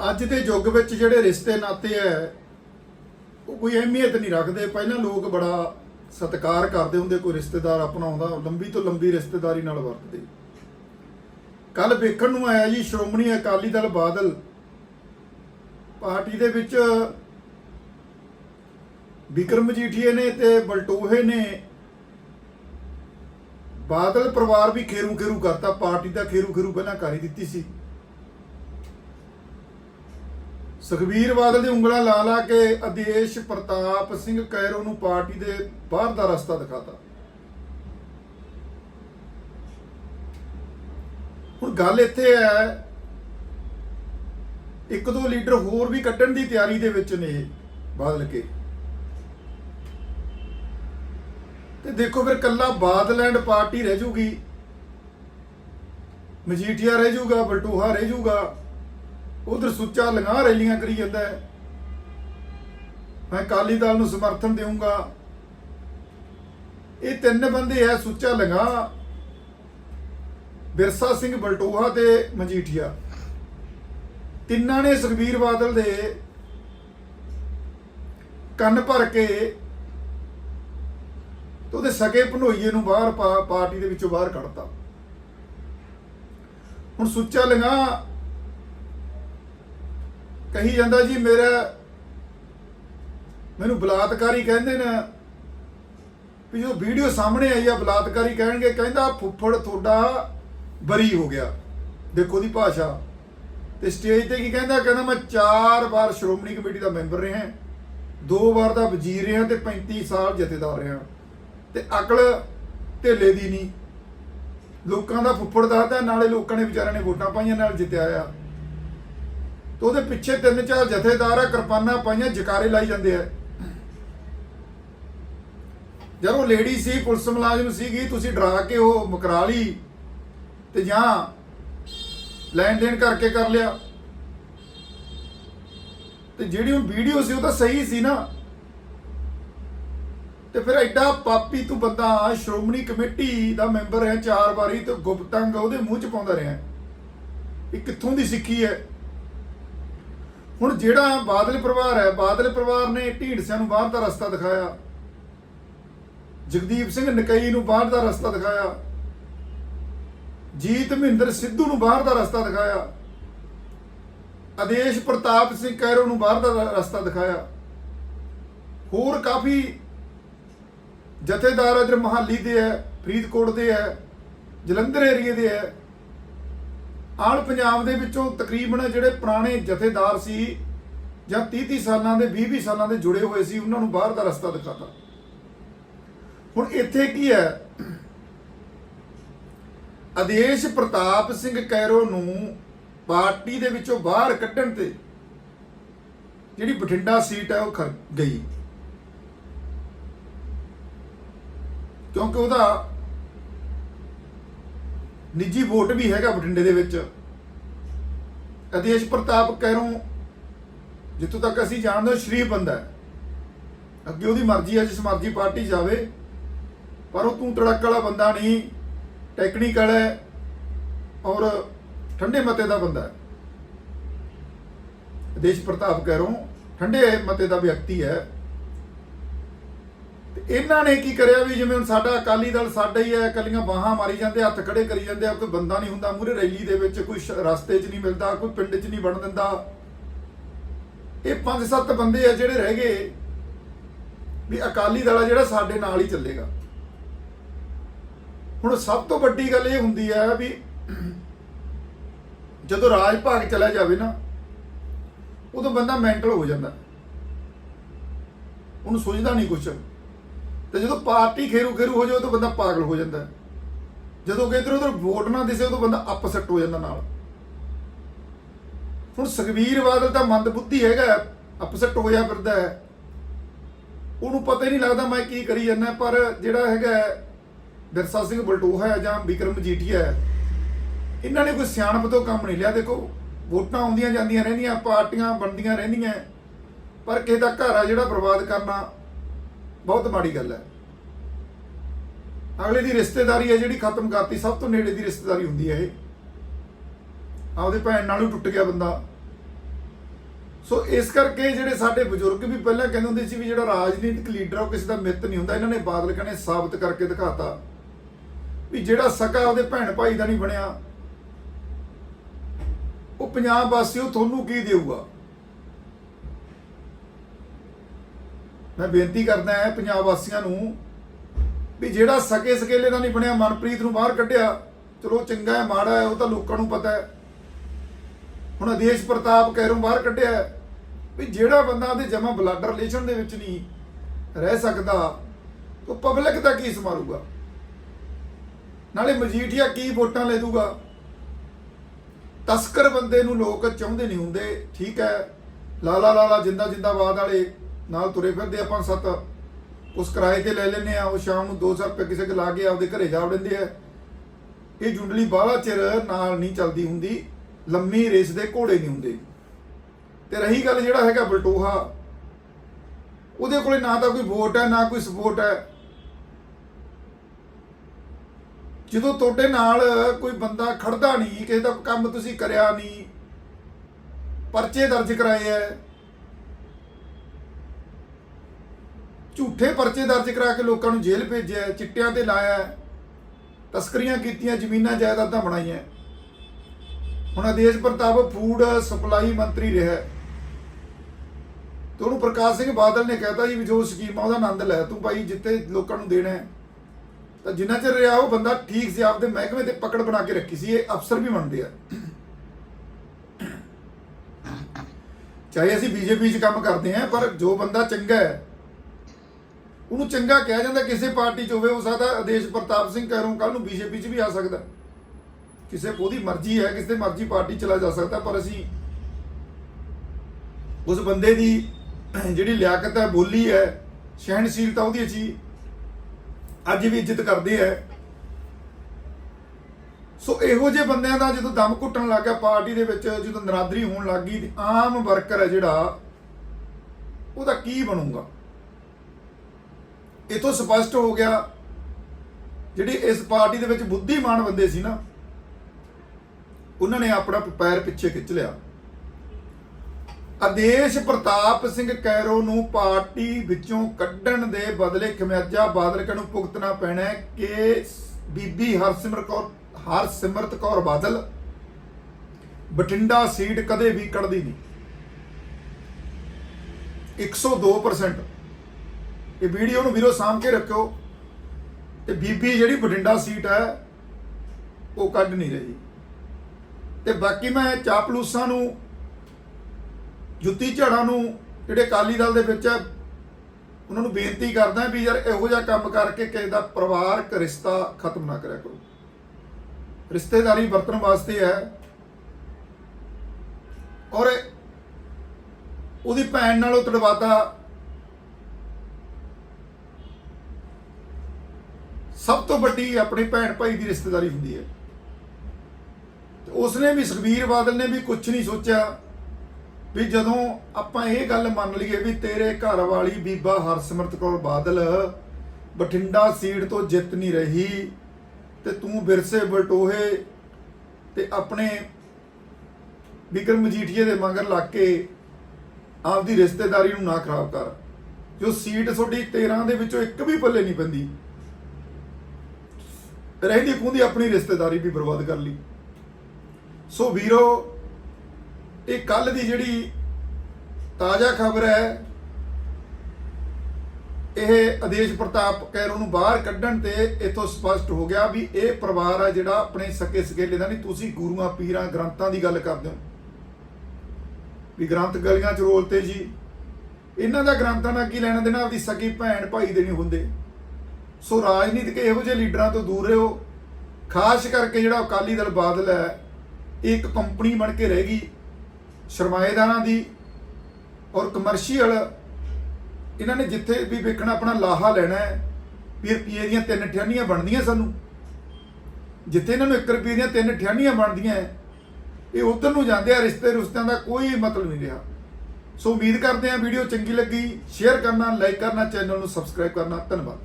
ਅੱਜ ਦੇ ਯੁੱਗ ਵਿੱਚ ਜਿਹੜੇ ਰਿਸ਼ਤੇ ਨਾਤੇ ਹੈ, ਉਹ ਕੋਈ ਅਹਿਮੀਅਤ ਨਹੀਂ ਰੱਖਦੇ। ਪਹਿਲਾਂ ਲੋਕ ਬੜਾ ਸਤਿਕਾਰ ਕਰਦੇ ਹੁੰਦੇ, ਕੋਈ ਰਿਸ਼ਤੇਦਾਰ ਆਪਣਾ ਆਉਂਦਾ, ਲੰਬੀ ਤੋਂ ਲੰਬੀ ਰਿਸ਼ਤੇਦਾਰੀ ਨਾਲ ਵਰਤਦੇ। ਕੱਲ ਵੇਖਣ ਨੂੰ ਆਇਆ ਜੀ, ਸ਼੍ਰੋਮਣੀ ਅਕਾਲੀ ਦਲ ਬਾਦਲ ਪਾਰਟੀ ਦੇ ਵਿੱਚ ਵਿਕਰਮ ਮਜੀਠੀਏ ਨੇ ਤੇ ਬਲਟੋਹੇ ਨੇ ਬਾਦਲ ਪਰਿਵਾਰ ਵੀ ਖੇਰੂ ਖੇਰੂ ਕਰਤਾ, ਪਾਰਟੀ ਦਾ ਖੇਰੂ ਖੇਰੂ ਪਹਿਲਾਂ ਕਰ ਹੀ ਦਿੱਤੀ ਸੀ। ਸੁਖਬੀਰ ਬਾਦਲ ਦੀ ਉਂਗਲਾਂ ਲਾ ਲਾ ਕੇ ਆਦੇਸ਼ ਪ੍ਰਤਾਪ ਸਿੰਘ ਕੈਰੋ ਨੂੰ ਪਾਰਟੀ ਦੇ ਬਾਹਰ ਦਾ ਰਸਤਾ ਦਿਖਾਤਾ। ਹੁਣ ਗੱਲ ਇੱਥੇ ਹੈ, ਇੱਕ ਦੋ ਲੀਡਰ ਹੋਰ ਵੀ ਕੱਢਣ ਦੀ ਤਿਆਰੀ ਦੇ ਵਿੱਚ ਨੇ ਬਾਦਲ ਕੇ। ਤੇ ਦੇਖੋ ਫਿਰ ਕੱਲਾ ਬਾਦਲੈਂਡ ਪਾਰਟੀ ਰਹਿ ਜੂਗੀ, ਮਜੀਠੀਆ ਰਹਿ ਜੂਗਾ ਬਲਟੂਹਾ ਰਹਿ ਜੂਗਾ ਉਧਰ ਸੁੱਚਾ ਲੰਘਾ ਰੈਲੀਆਂ ਕਰੀ ਜਾਂਦਾ ਹੈ। ਮੈਂ ਅਕਾਲੀ ਦਲ ਨੂੰ ਸਮਰਥਨ ਦੇਵਾਂਗਾ ਇਹ ਤਿੰਨ ਬੰਦੇ ਐ ਸੁੱਚਾ ਲੰਘਾ ਬਿਰਸਾ ਸਿੰਘ ਬਲਟੋਹਾ ਤੇ ਮਜੀਠੀਆ। ਤਿੰਨਾਂ ਨੇ ਸੁਖਬੀਰ ਬਾਦਲ ਦੇ ਕੰਨ ਭਰ ਕੇ ਤੇ ਉਹਦੇ ਸਕੇ ਭਨੋਈਏ ਨੂੰ ਬਾਹਰ ਪਾ- ਪਾਰਟੀ ਦੇ ਵਿੱਚੋਂ ਬਾਹਰ ਕੱਢਤਾ। ਹੁਣ ਸੁੱਚਾ ਲੰਗਾ ਕਹੀ ਜਾਂਦਾ ਜੀ, ਮੇਰਾ ਮੈਨੂੰ ਬਲਾਤਕਾਰੀ ਕਹਿੰਦੇ ਨੇ। ਵੀ ਜਦੋਂ ਵੀਡੀਓ ਸਾਹਮਣੇ ਆਈ ਆ, ਬਲਾਤਕਾਰੀ ਕਹਿਣਗੇ, ਕਹਿੰਦਾ ਫੁੱਫੜ ਤੁਹਾਡਾ ਬਰੀ ਹੋ ਗਿਆ। ਦੇਖੋ ਦੀ ਭਾਸ਼ਾ। ਤੇ ਸਟੇਜ ਤੇ ਕੀ ਕਹਿੰਦਾ? ਕਹਿੰਦਾ ਮੈਂ ਚਾਰ ਵਾਰ ਸ਼੍ਰੋਮਣੀ ਕਮੇਟੀ ਦਾ ਮੈਂਬਰ ਰਿਹਾ ਦੋ ਵਾਰ ਦਾ ਵਜ਼ੀਰ ਰਿਹਾ ਤੇ 35 ਸਾਲ ਜਥੇਦਾਰ ਰਿਹਾ ਤੇ ਅਕਲ ਢੇਲੇ ਦੀ ਨਹੀਂ। ਲੋਕਾਂ ਦਾ ਫੁੱਫੜ ਦੱਸਦਾ, ਨਾਲੇ ਲੋਕਾਂ ਨੇ ਵਿਚਾਰਿਆਂ ਨੇ ਵੋਟਾਂ ਪਾਈਆਂ, ਨਾਲ ਜਿੱਤਿਆ ਆ। ਤੇ ਉਹਦੇ ਪਿੱਛੇ ਤਿੰਨ ਚਾਰ ਜਥੇਦਾਰ ਆ, ਕਿਰਪਾਨਾਂ ਪਾਈਆਂ, ਜਕਾਰੇ ਲਾਈ ਜਾਂਦੇ ਆ। ਜਦੋਂ ਉਹ ਲੇਡੀ ਸੀ, ਪੁਲਿਸ ਮੁਲਾਜ਼ਮ ਸੀਗੀ, ਤੁਸੀਂ ਡਰਾ ਕੇ ਉਹ ਮੁਕਰਾ ਲਈ ਤੇ ਜਾਂ ਲੈਣ ਦੇਣ ਕਰਕੇ ਕਰ ਲਿਆ। ਤੇ ਜਿਹੜੀ ਉਹ ਵੀਡੀਓ ਸੀ, ਉਹ ਤਾਂ ਸਹੀ ਸੀ ਨਾ। ਤੇ ਫਿਰ ਐਡਾ ਪਾਪੀ ਤੂੰ ਬੰਦਾ, ਸ਼੍ਰੋਮਣੀ ਕਮੇਟੀ ਦਾ ਮੈਂਬਰ ਹੈ, ਚਾਰ ਵਾਰੀ ਤੇ ਗੁਪਤੰਗ ਉਹਦੇ ਮੂੰਹ ਚ ਪਾਉਂਦਾ ਰਿਹਾ। ਇਹ ਕਿੱਥੋਂ ਦੀ ਸਿੱਖੀ ਹੈ? ਹੁਣ ਜਿਹੜਾ ਬਾਦਲ ਪਰਿਵਾਰ ਹੈ, ਬਾਦਲ ਪਰਿਵਾਰ ਨੇ ਢੀਂਡਸਿਆਂ ਨੂੰ ਬਾਹਰ ਦਾ ਰਸਤਾ ਦਿਖਾਇਆ। ਜਗਦੀਪ ਸਿੰਘ ਨਕਈ ਨੂੰ ਬਾਹਰ ਦਾ ਰਸਤਾ ਦਿਖਾਇਆ। ਜੀਤ ਮਹਿੰਦਰ ਸਿੱਧੂ ਨੂੰ ਬਾਹਰ ਦਾ ਰਸਤਾ ਦਿਖਾਇਆ। ਆਦੇਸ਼ ਪ੍ਰਤਾਪ ਸਿੰਘ ਕੈਰੋ ਨੂੰ ਬਾਹਰ ਦਾ ਰਸਤਾ ਦਿਖਾਇਆ। ਹੋਰ ਕਾਫੀ ਜਥੇਦਾਰ ਅਜਰ ਮਹਾਲੀ ਦੇ ਹੈ, ਫਰੀਦਕੋਟ ਦੇ ਹੈ, ਜਲੰਧਰ ਏਰੀਏ ਦੇ ਹੈ। ਆਲ ਪੰਜਾਬ ਦੇ ਵਿੱਚੋਂ ਤਕਰੀਬਨ ਜਿਹੜੇ ਪੁਰਾਣੇ ਜਥੇਦਾਰ ਸੀ ਜਾਂ 30 30 ਸਾਲਾਂ ਦੇ 20 20 ਸਾਲਾਂ ਦੇ ਜੁੜੇ ਹੋਏ ਸੀ, ਉਹਨਾਂ ਨੂੰ ਬਾਹਰ ਦਾ ਰਸਤਾ ਦਿਖਾਤਾ। ਹੁਣ ਇੱਥੇ ਕੀ ਹੈ? ਆਦੇਸ਼ ਪ੍ਰਤਾਪ ਸਿੰਘ ਕੈਰੋ ਨੂੰ ਪਾਰਟੀ ਦੇ ਵਿੱਚੋਂ ਬਾਹਰ ਕੱਢਣ ਤੇ ਜਿਹੜੀ ਬਠਿੰਡਾ ਸੀਟ ਹੈ ਉਹ ਖਰ, ਗਈ। ਕਿਉਂਕਿ ਉਹਦਾ ਨਿੱਜੀ ਵੋਟ ਵੀ ਹੈਗਾ ਬਠਿੰਡੇ ਦੇ ਵਿੱਚ। ਆਦੇਸ਼ ਪ੍ਰਤਾਪ ਕਹਿਰੋਂ, ਜਿੱਥੋਂ ਤੱਕ ਅਸੀਂ ਜਾਣਦੇ ਹਾਂ ਸ਼ਰੀਫ ਬੰਦਾ ਹੈ। ਅੱਗੇ ਉਹਦੀ ਮਰਜ਼ੀ ਹੈ, ਜਿਸ ਮਰਜ਼ੀ ਪਾਰਟੀ ਜਾਵੇ, ਪਰ ਉਹ ਤੂੰ ਤੜਕ ਵਾਲਾ ਬੰਦਾ ਨਹੀਂ ਟੈਕਨੀਕਲ ਹੈ ਔਰ ਠੰਡੇ ਮਤੇ ਦਾ ਬੰਦਾ ਹੈ। ਆਦੇਸ਼ ਪ੍ਰਤਾਪ ਕਹਿਰੋਂ, ਠੰਡੇ ਮਤੇ ਦਾ ਵਿਅਕਤੀ ਹੈ। ਤੇ ਇਹਨਾਂ ਨੇ ਕੀ ਕਰਿਆ ਵੀ ਜਿਵੇਂ ਹੁਣ ਸਾਡਾ ਅਕਾਲੀ ਦਲ ਸਾਡਾ ਹੀ ਹੈ, ਇਕੱਲੀਆਂ ਬਾਹਾਂ ਮਾਰੀ ਜਾਂਦੇ, ਹੱਥ ਖੜੇ ਕਰੀ ਜਾਂਦੇ ਆ, ਕੋਈ ਬੰਦਾ ਨਹੀਂ ਹੁੰਦਾ ਮੂਰੇ ਰੈਲੀ ਦੇ ਵਿੱਚ ਕੋਈ ਸ਼- ਰਸਤੇ 'ਚ ਨਹੀਂ ਮਿਲਦਾ, ਕੋਈ ਪਿੰਡ 'ਚ ਨਹੀਂ ਬਣ ਦਿੰਦਾ। ਇਹ ਪੰਜ ਸੱਤ ਬੰਦੇ ਆ ਜਿਹੜੇ ਰਹਿ ਗਏ ਵੀ ਅਕਾਲੀ ਦਲ ਆ ਜਿਹੜਾ ਸਾਡੇ ਨਾਲ ਹੀ ਚੱਲੇਗਾ। ਹੁਣ ਸਭ ਤੋਂ ਵੱਡੀ ਗੱਲ ਇਹ ਹੁੰਦੀ ਹੈ ਵੀ ਜਦੋਂ ਰਾਜ ਭਾਗ ਚਲਾ ਜਾਵੇ ਨਾ, ਉਦੋਂ ਬੰਦਾ ਮੈਂਟਲ ਹੋ ਜਾਂਦਾ। ਉਹਨੂੰ ਸੋਚਦਾ ਨਹੀਂ ਕੁਛ। ਤੇ ਜਦੋਂ ਪਾਰਟੀ ਖੇਰੂ ਖੇਰੂ ਹੋ ਜਾਵੇ ਉਦੋਂ ਬੰਦਾ ਪਾਗਲ ਹੋ ਜਾਂਦਾ ਜਦੋਂ ਕਿ ਇੱਧਰ ਉਧਰ ਵੋਟ ਨਾ ਦਿਸੇ ਉਦੋਂ ਬੰਦਾ ਅਪਸੈਟ ਹੋ ਜਾਂਦਾ ਨਾਲ। ਹੁਣ ਸੁਖਬੀਰ ਬਾਦਲ ਤਾਂ ਮੰਦ ਬੁੱਧੀ ਹੈਗਾ ਅਪਸੈਟ ਹੋਇਆ ਫਿਰਦਾ ਹੈ। ਉਹਨੂੰ ਪਤਾ ਹੀ ਨਹੀਂ ਲੱਗਦਾ ਮੈਂ ਕੀ ਕਰੀ ਜਾਂਦਾ ਪਰ ਜਿਹੜਾ ਹੈਗਾ ਵਿਰਸਾ ਸਿੰਘ ਬਲਟੋਹਾ ਹੈ ਜਾਂ ਵਿਕਰਮ ਮਜੀਠੀਆ ਹੈ, ਇਹਨਾਂ ਨੇ ਕੋਈ ਸਿਆਣਪ ਤੋਂ ਕੰਮ ਨਹੀਂ ਲਿਆ। ਦੇਖੋ, ਵੋਟਾਂ ਆਉਂਦੀਆਂ ਜਾਂਦੀਆਂ ਰਹਿੰਦੀਆਂ, ਪਾਰਟੀਆਂ ਬਣਦੀਆਂ ਰਹਿੰਦੀਆਂ, ਪਰ ਕਿਸੇ ਦਾ ਘਰ ਆ ਜਿਹੜਾ ਬਰਬਾਦ ਕਰਨਾ ਬਹੁਤ ਮਾੜੀ ਗੱਲ ਹੈ। ਅਗਲੇ ਦੀ ਰਿਸ਼ਤੇਦਾਰੀ ਹੈ ਜਿਹੜੀ ਖਤਮ ਕਰਤੀ, ਸਭ ਤੋਂ ਨੇੜੇ ਦੀ ਰਿਸ਼ਤੇਦਾਰੀ ਹੁੰਦੀ ਹੈ ਇਹ। ਆਪਦੇ ਭੈਣ ਨਾਲ ਹੀ ਟੁੱਟ ਗਿਆ ਬੰਦਾ। ਸੋ ਇਸ ਕਰਕੇ ਜਿਹੜੇ ਸਾਡੇ ਬਜ਼ੁਰਗ ਵੀ ਪਹਿਲਾਂ ਕਹਿੰਦੇ ਹੁੰਦੇ ਸੀ ਵੀ ਜਿਹੜਾ ਰਾਜਨੀਤਿਕ ਲੀਡਰ ਆ, ਉਹ ਕਿਸੇ ਦਾ ਮਿੱਤ ਨਹੀਂ ਹੁੰਦਾ। ਇਹਨਾਂ ਨੇ ਬਾਦਲ ਕਹਿੰਦੇ ਸਾਬਤ ਕਰਕੇ ਦਿਖਾਤਾ। ਵੀ ਜਿਹੜਾ ਸਕਾ ਉਹਦੇ ਭੈਣ ਭਾਈ ਦਾ ਨਹੀਂ ਬਣਿਆ, ਉਹ ਪੰਜਾਬ ਵਾਸੀਓ ਤੁਹਾਨੂੰ ਕੀ ਦੇਊਗਾ? ਮੈਂ ਬੇਨਤੀ ਕਰਦਾ ਹਾਂ ਪੰਜਾਬ ਵਾਸੀਆਂ ਨੂੰ ਵੀ ਜਿਹੜਾ ਸਕੇ ਸਕੇਲੇ ਦਾ ਨਹੀਂ ਬਣਿਆ, ਮਨਪ੍ਰੀਤ ਨੂੰ ਬਾਹਰ ਕੱਢਿਆ, ਚਲੋ ਚੰਗਾ ਹੈ, ਮਾੜਾ ਹੈ, ਉਹ ਤਾਂ ਲੋਕਾਂ ਨੂੰ ਪਤਾ ਹੈ। ਹੁਣ ਆਦੇਸ਼ ਪ੍ਰਤਾਪ ਕਹਿਰੋਂ ਬਾਹਰ ਕੱਢਿਆ ਵੀ ਜਿਹੜਾ ਬੰਦਾ ਉਹਦੇ ਜਮਾ ਬਲੱਡ ਰਿਲੇਸ਼ਨ ਦੇ ਵਿੱਚ ਨਹੀਂ ਰਹਿ ਸਕਦਾ, ਉਹ ਪਬਲਿਕ ਦਾ ਕੀ ਸਮਾਰੂਗਾ ਨਾਲੇ ਮਜੀਠੀਆ ਕੀ ਵੋਟਾਂ ਲੈ ਦੂਗਾ? ਤਸਕਰ ਬੰਦੇ ਨੂੰ ਲੋਕ ਚਾਹੁੰਦੇ ਨਹੀਂ ਹੁੰਦੇ, ਠੀਕ ਹੈ। ਲਾਲਾ ਲਾਲਾ ਜਿੰਦਾ ਜਿੰਦਾਬਾਦ ਵਾਲੇ ਨਾਲ ਤੁਰੇ ਫਿਰਦੇ ਆਪਾਂ ਸੱਤ। ਉਸ ਕਿਰਾਏ ਤੇ ਲੈ ਲੈਨੇ ਆ ਉਹ ਸ਼ਾਮ ਨੂੰ 200 ਰੁਪਏ ਕਿਸੇ ਕੋ ਲਾ ਕੇ ਆਪਦੇ ਘਰੇ ਜਾ ਵੜਦੇ ਆ। ਇਹ ਜੁੰਡਲੀ ਬਾਹਲਾ ਚਿਰ ਨਾਲ ਨਹੀਂ ਚੱਲਦੀ ਹੁੰਦੀ, ਲੰਮੀ ਰੇਸ ਦੇ ਘੋੜੇ ਨਹੀਂ ਹੁੰਦੇ। ਤੇ ਰਹੀ ਗੱਲ ਜਿਹੜਾ ਹੈਗਾ ਬਲਟੋਹਾ, ਉਹਦੇ ਕੋਲੇ ਨਾ ਤਾਂ ਕੋਈ ਵੋਟ ਹੈ, ਨਾ ਕੋਈ ਸਪੋਰਟ ਹੈ। ਜਦੋਂ ਤੁਹਾਡੇ ਨਾਲ ਕੋਈ ਬੰਦਾ ਖੜਦਾ ਨਹੀਂ, ਕਿਸੇ ਦਾ ਕੰਮ ਤੁਸੀਂ ਕਰਿਆ ਨਹੀਂ, ਪਰਚੇ ਦਰਜ ਕਰਾਏ ਐ ਝੂਠੇ ਪਰਚੇ ਦਰਜ ਕਰਾ ਕੇ ਲੋਕਾਂ ਨੂੰ ਜੇਲ੍ਹ ਭੇਜਿਆ ਚਿੱਟਿਆਂ ਤੇ ਲਾਇਆ ਤਸਕਰੀਆਂ ਕੀਤੀਆਂ, ਜ਼ਮੀਨਾਂ ਜਾਇਦਾਦਾਂ ਬਣਾਈਆਂ ਹੁਣ ਆਦੇਸ਼ ਪ੍ਰਤਾਪ ਫੂਡ ਸਪਲਾਈ ਮੰਤਰੀ ਰਿਹਾ ਹੈ। ਤੇ ਉਹਨੂੰ ਪ੍ਰਕਾਸ਼ ਸਿੰਘ ਬਾਦਲ ਨੇ ਕਹਿਤਾ ਜੀ ਵੀ ਜੋ ਸਕੀਮ ਆ ਉਹਦਾ ਆਨੰਦ ਲੈ, ਤੂੰ ਭਾਈ ਜਿੱਤੇ ਲੋਕਾਂ ਨੂੰ ਦੇਣਾ ਹੈ, ਤਾਂ ਜਿੰਨਾ ਚਿਰ ਰਿਹਾ ਉਹ ਬੰਦਾ ਠੀਕ ਸੀ, ਆਪਦੇ ਮਹਿਕਮੇ ਤੇ ਪਕੜ ਬਣਾ ਕੇ ਰੱਖੀ ਸੀ, ਇਹ ਅਫਸਰ ਵੀ ਮੰਨਦੇ ਆ ਚਾਹੇ ਅਸੀਂ ਬੀਜੇਪੀ 'ਚ ਕੰਮ ਕਰਦੇ ਹਾਂ, ਪਰ ਜੋ ਬੰਦਾ ਚੰਗਾ ਹੈ ਉਹਨੂੰ ਚੰਗਾ ਕਿਹਾ ਜਾਂਦਾ, ਕਿਸੇ ਪਾਰਟੀ 'ਚ ਹੋਵੇ, ਹੋ ਸਕਦਾ ਆਦੇਸ਼ ਪ੍ਰਤਾਪ ਸਿੰਘ ਕਹਿਰੋਂ ਕੱਲ ਨੂੰ ਬੀਜੇਪੀ 'ਚ ਵੀ ਆ ਸਕਦਾ। ਕਿਸੇ ਉਹਦੀ ਮਰਜ਼ੀ ਹੈ, ਕਿਸੇ ਮਰਜ਼ੀ ਪਾਰਟੀ ਚਲਾ ਜਾ ਸਕਦਾ, ਪਰ ਅਸੀਂ ਉਸ ਬੰਦੇ ਦੀ ਜਿਹੜੀ ਲਿਆਕਤ ਹੈ, ਬੋਲੀ ਹੈ, ਸਹਿਣਸ਼ੀਲਤਾ ਉਹਦੀ ਅਸੀਂ ਅੱਜ ਵੀ ਇੱਜ਼ਤ ਕਰਦੇ ਆ ਸੋ ਇਹੋ ਜਿਹੇ ਬੰਦਿਆਂ ਦਾ ਜਦੋਂ ਦਮ ਘੁੱਟਣ ਲੱਗ ਗਿਆ ਪਾਰਟੀ ਦੇ ਵਿੱਚ, ਜਦੋਂ ਨਰਾਦਰੀ ਹੋਣ ਲੱਗ ਗਈ ਤੇ ਆਮ ਵਰਕਰ ਹੈ ਜਿਹੜਾ, ਉਹਦਾ ਕੀ ਬਣੂਗਾ? ਇਤੋਂ ਸਪਸ਼ਟ ਹੋ ਗਿਆ ਜਿਹੜੀ ਇਸ ਪਾਰਟੀ ਦੇ ਵਿੱਚ ਬੁੱਧੀਮਾਨ ਬੰਦੇ ਸੀ ਨਾ, ਉਹਨਾਂ ਨੇ ਆਪਣਾ ਪੈਰ ਪਿੱਛੇ ਖਿੱਚ ਲਿਆ। ਆਦੇਸ਼ ਪ੍ਰਤਾਪ ਸਿੰਘ ਕੈਰੋ ਨੂੰ ਪਾਰਟੀ ਵਿੱਚੋਂ ਕੱਢਣ ਦੇ ਬਦਲੇ ਖਮਿਆਜਾ ਬਾਦਲ ਨੂੰ ਭੁਗਤਣਾ ਪੈਣਾ ਹੈ। ਕਿ ਬੀਬੀ ਹਰਸਿਮਰ ਕੌਰ, ਹਰਸਿਮਰਤ ਕੌਰ ਬਾਦਲ, ਬਠਿੰਡਾ ਸੀਟ ਕਦੇ ਵੀ ਕੱਢਦੀ ਨਹੀਂ। 102% ਇਹ ਵੀਡੀਓ ਨੂੰ ਵੀਰੋ ਸਾਂਭ ਕੇ ਰੱਖਿਓ। ਤੇ ਬੀਬੀ ਜਿਹੜੀ ਬਠਿੰਡਾ ਸੀਟ ਹੈ, ਉਹ ਕੱਢ ਨਹੀਂ ਰਹੀ। ਤੇ ਬਾਕੀ ਮੈਂ ਚਾਪਲੂਸਾਂ ਨੂੰ, ਜੁੱਤੀ ਝਾੜਾਂ ਨੂੰ, ਜਿਹੜੇ ਅਕਾਲੀ ਦਲ ਦੇ ਵਿੱਚ ਹੈ, ਉਹਨਾਂ ਨੂੰ ਬੇਨਤੀ ਕਰਦਾ ਵੀ ਯਾਰ ਇਹੋ ਜਿਹਾ ਕੰਮ ਕਰਕੇ ਕਿਸੇ ਦਾ ਪਰਿਵਾਰਕ ਰਿਸ਼ਤਾ ਖਤਮ ਨਾ ਕਰਿਆ ਕਰੋ। ਰਿਸ਼ਤੇਦਾਰੀ ਵਰਤਣ ਵਾਸਤੇ ਹੈ। ਔਰ ਉਹਦੀ ਭੈਣ ਨਾਲ ਉਹ ਤੜਵਾਤਾ ਸਭ ਤੋਂ ਵੱਡੀ ਆਪਣੇ ਭੈਣ ਭਾਈ ਦੀ ਰਿਸ਼ਤੇਦਾਰੀ ਹੁੰਦੀ ਹੈ। ਉਸਨੇ ਵੀ ਸੁਖਬੀਰ ਬਾਦਲ ਨੇ ਵੀ ਕੁਝ ਨਹੀਂ ਸੋਚਿਆ ਵੀ ਜਦੋਂ ਆਪਾਂ ਇਹ ਗੱਲ ਮੰਨ ਲਈਏ ਵੀ ਤੇਰੇ ਘਰ ਵਾਲੀ ਬੀਬਾ ਹਰਸਿਮਰਤ ਕੌਰ ਬਾਦਲ ਬਠਿੰਡਾ ਸੀਟ ਤੋਂ ਜਿੱਤ ਨਹੀਂ ਰਹੀ ਤੇ ਤੂੰ ਵਿਰਸੇ ਬਟੋਹੇ ਤੇ ਆਪਣੇ ਵਿਕਰਮ ਮਜੀਠੀਏ ਦੇ ਮਗਰ ਲੱਗ ਕੇ ਆਪਦੀ ਰਿਸ਼ਤੇਦਾਰੀ ਨੂੰ ਨਾ ਖਰਾਬ ਕਰ। ਜੋ ਸੀਟ ਤੁਹਾਡੀ 13 ਦੇ ਵਿੱਚੋਂ ਇੱਕ ਵੀ ਪੱਲੇ ਨਹੀਂ ਪੈਂਦੀ। ਰਹਿੰਦੀ ਖੂੰਦੀ ਆਪਣੀ ਰਿਸ਼ਤੇਦਾਰੀ ਵੀ ਬਰਬਾਦ ਕਰ ਲਈ। ਸੋ ਵੀਰੋ, ਇਹ ਕੱਲ ਦੀ ਜਿਹੜੀ ਤਾਜ਼ਾ ਖਬਰ ਹੈ, ਇਹ ਆਦੇਸ਼ ਪ੍ਰਤਾਪ ਕੈਰੋਂ ਨੂੰ ਬਾਹਰ ਕੱਢਣ ਤੇ ਇਥੋਂ ਸਪਸ਼ਟ ਹੋ ਗਿਆ ਵੀ ਇਹ ਪਰਿਵਾਰ ਹੈ ਜਿਹੜਾ ਆਪਣੇ ਸਕੇ ਸਕੇਲੇ ਦਾ ਨਹੀਂ, ਤੁਸੀਂ ਗੁਰੂਆਂ, ਪੀਰਾਂ, ਗ੍ਰੰਥਾਂ ਦੀ ਗੱਲ ਕਰਦੇ ਹੋ। ਵੀ ਗ੍ਰੰਥ ਗਲੀਆਂ ਚ ਰੋਲਤੇ ਜੀ। ਇਹਨਾਂ ਦਾ ਗ੍ਰੰਥਾਂ ਨਾਲ ਕੀ ਲੈਣਾ ਦੇਣਾ? ਆਪਦੀ ਸਕੀ ਭੈਣ ਭਾਈ ਦੇ ਨਹੀਂ ਹੁੰਦੇ। ਸੋ ਰਾਜਨੀਤਿਕ ਇਹੋ ਜਿਹੇ ਲੀਡਰਾਂ ਤੋਂ ਦੂਰ ਰਹੋ। ਖਾਸ ਕਰਕੇ ਜਿਹੜਾ ਅਕਾਲੀ ਦਲ ਬਾਦਲ ਹੈ, ਇਹ ਇੱਕ ਕੰਪਨੀ ਬਣ ਕੇ ਰਹਿ ਗਈ, ਸਰਮਾਏਦਾਰਾਂ ਦੀ ਔਰ ਕਮਰਸ਼ੀਅਲ। ਇਹਨਾਂ ਨੇ ਜਿੱਥੇ ਵੀ ਵੇਖਣਾ ਆਪਣਾ ਲਾਹਾ ਲੈਣਾ ਹੈ, ਵੀ ਰੁਪਈਏ ਦੀਆਂ ਤਿੰਨ ਠਿਆਨੀਆਂ ਬਣਦੀਆਂ ਸਾਨੂੰ। ਜਿੱਥੇ ਇਹਨਾਂ ਨੂੰ 1 ਰੁਪਈਏ ਦੀਆਂ ਤਿੰਨ ਠਿਆਨੀਆਂ ਬਣਦੀਆਂ ਇਹ ਉਧਰ ਨੂੰ ਜਾਂਦੇ ਆ, ਰਿਸ਼ਤੇ ਰੁਸ਼ਤਿਆਂ ਦਾ ਕੋਈ ਮਤਲਬ ਨਹੀਂ ਰਿਹਾ। ਸੋ ਉਮੀਦ ਕਰਦੇ ਹਾਂ ਵੀਡੀਓ ਚੰਗੀ ਲੱਗੀ। ਸ਼ੇਅਰ ਕਰਨਾ, ਲਾਈਕ ਕਰਨਾ, ਚੈਨਲ ਨੂੰ ਸਬਸਕ੍ਰਾਈਬ ਕਰਨਾ। ਧੰਨਵਾਦ।